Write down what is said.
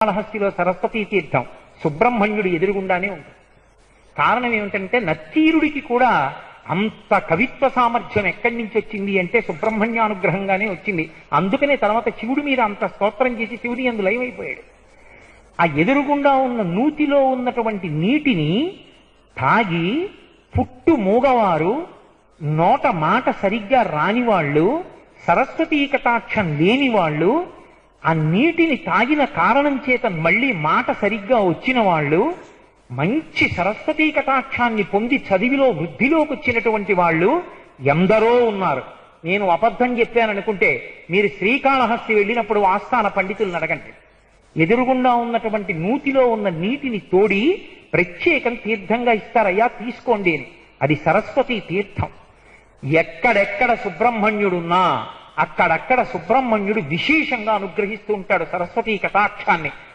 కాళహస్తిలో సరస్వతీ తీర్థం సుబ్రహ్మణ్యుడు ఎదురుగుండానే ఉంది. కారణం ఏమిటంటే నత్తీరుడికి కూడా అంత కవిత్వ సామర్థ్యం ఎక్కడి నుంచి వచ్చింది అంటే సుబ్రహ్మణ్యానుగ్రహంగానే వచ్చింది. అందుకనే తర్వాత శివుడి మీద అంత స్తోత్రం చేసి శివుడి అందు లయమైపోయాడు. ఆ ఎదురుగుండా ఉన్న నూతిలో ఉన్నటువంటి నీటిని తాగి పుట్టు మూగవారు నోట మాట సరిగ్గా రాని వాళ్ళు సరస్వతీ కటాక్షం లేని వాళ్ళు ఆ నీటిని తాగిన కారణం చేత మళ్ళీ మాట సరిగ్గా వచ్చిన వాళ్ళు మంచి సరస్వతీ కటాక్షాన్ని పొంది చదివిలో వృద్ధిలోకి వచ్చినటువంటి వాళ్ళు ఎందరో ఉన్నారు. నేను అబద్ధం చెప్పాననుకుంటే మీరు శ్రీకాళహస్తి వెళ్ళినప్పుడు ఆస్థాన పండితులను అడగండి. ఎదురుగుండా ఉన్నటువంటి నూతిలో ఉన్న నీటిని తోడి ప్రత్యేకం తీర్థంగా ఇస్తారయ్యా తీసుకోండి అని. అది సరస్వతి తీర్థం. ఎక్కడెక్కడ సుబ్రహ్మణ్యుడున్నా అక్కడక్కడ సుబ్రహ్మణ్యుడు విశేషంగా అనుగ్రహిస్తూ ఉంటాడు సరస్వతీ కటాక్షాన్ని